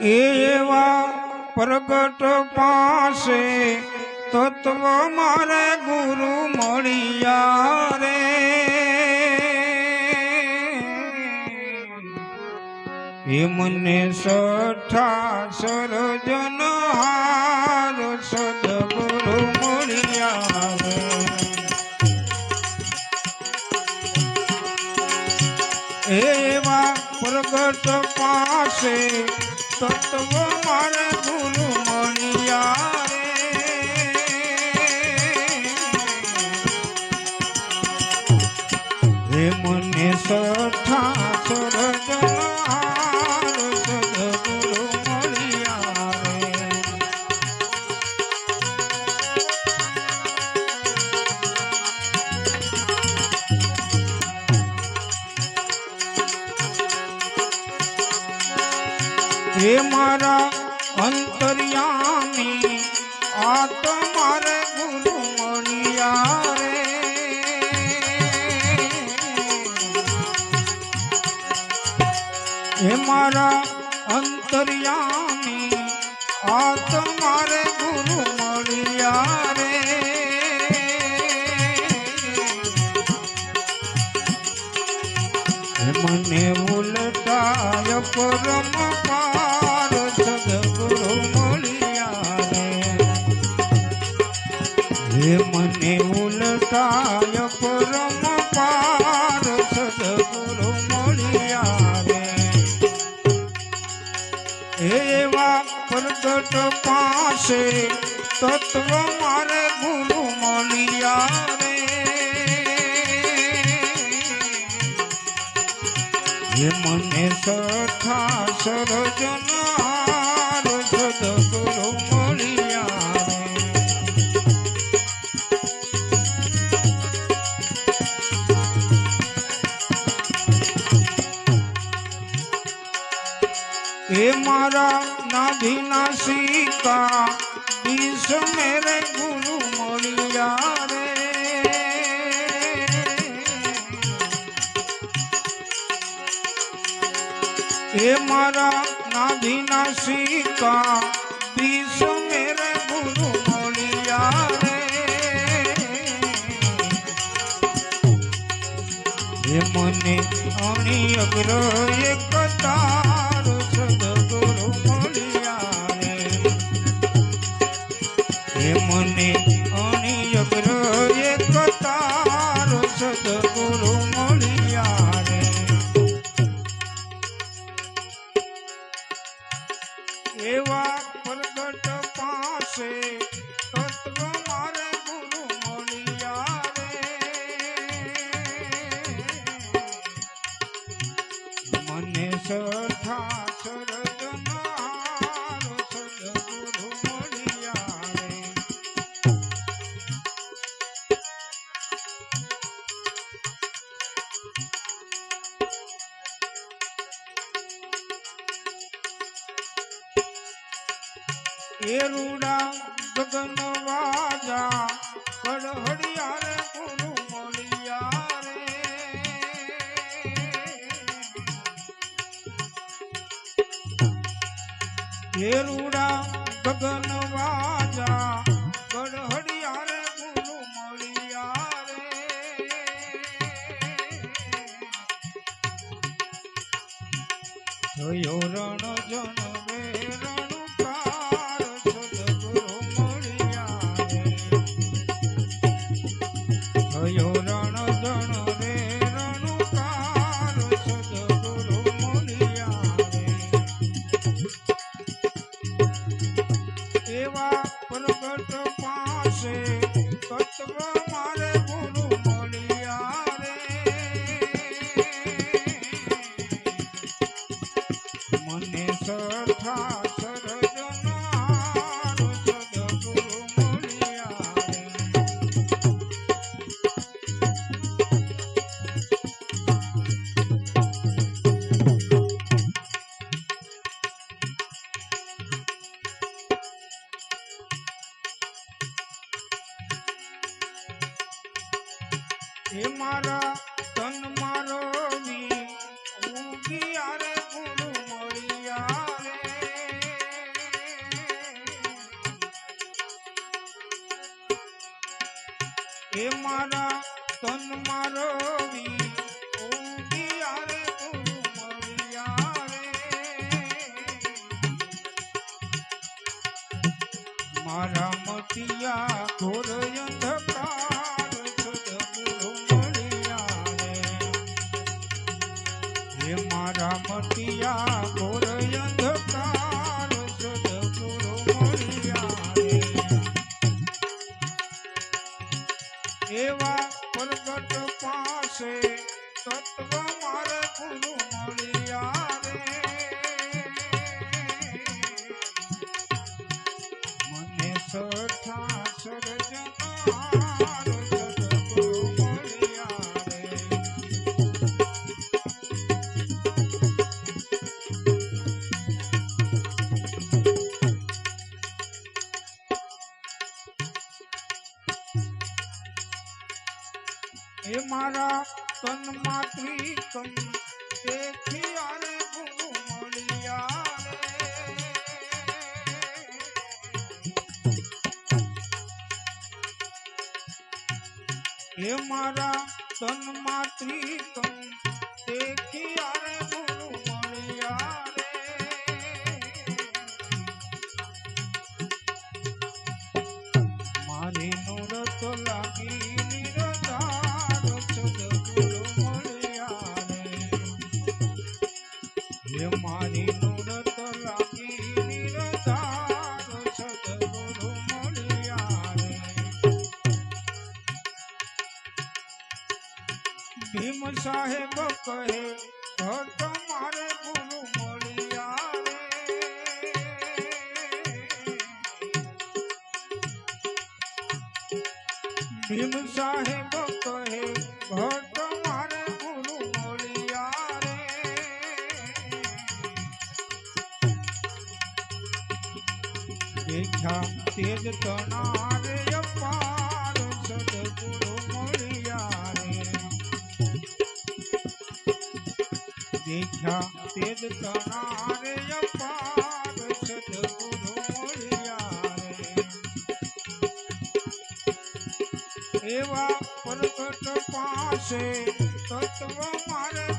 એવા પ્રગટ પાસે તત્વ મારે ગુરુ મળ્યા રે. એ મને સઠા સરજન હાર સદગુરુ મળ્યા એવા પ્રગટ પાસે તત્વ મારે ગુરુ રે મને હે મારા અંતર્યામી આ તમારે મારે ગુરુ મણિયા રે. હે મારા અંતર્યામી આ તમારે ગુરુ મળ્યા રે. મને ઉલટાય પરમ પાર એવા પ્રગટ પાસે તત્વ મારે ગુરુ મળ્યા રે. હે મને સખા સરજનાર એ મારા નાભીના સિક્કા ઈશ મેરે ગુરુ મળ્યા રે. હે મારા નાભીના સિક્કા ઈશ મેરે ગુરુ મળ્યા રે. હે મને અણી અગ્ર એક એવા એ રૂડા ગગન વાજા કડહડિયા રે ગુરુ મળ્યા રે એ રૂડા ગગન વાજા રણ જન રે મને સઠા મારા તન મારો મારા મતિયા ઘોર અંધકાર હે મારા મતિયા ઘોર એ મારા તન માત્રી તમ દેખી આરે ગુરુ મળ્યા મારી નુરત લાગી નિરધાર સદગુરુ મળ્યા રે હે મારી નુરત કહે ભક્ત મારે ગુરુ મળ્યા ભીમ સાહેબ કહે ભક્ત મારે ગુરુ મળ્યા રે. દેખ્યા તેજ તણારે અપાર, સદગુરુ દેખ્યા તેજ તણારે અપાર સદગુરુ એવા પ્રગટ પાસે તત્વ મારે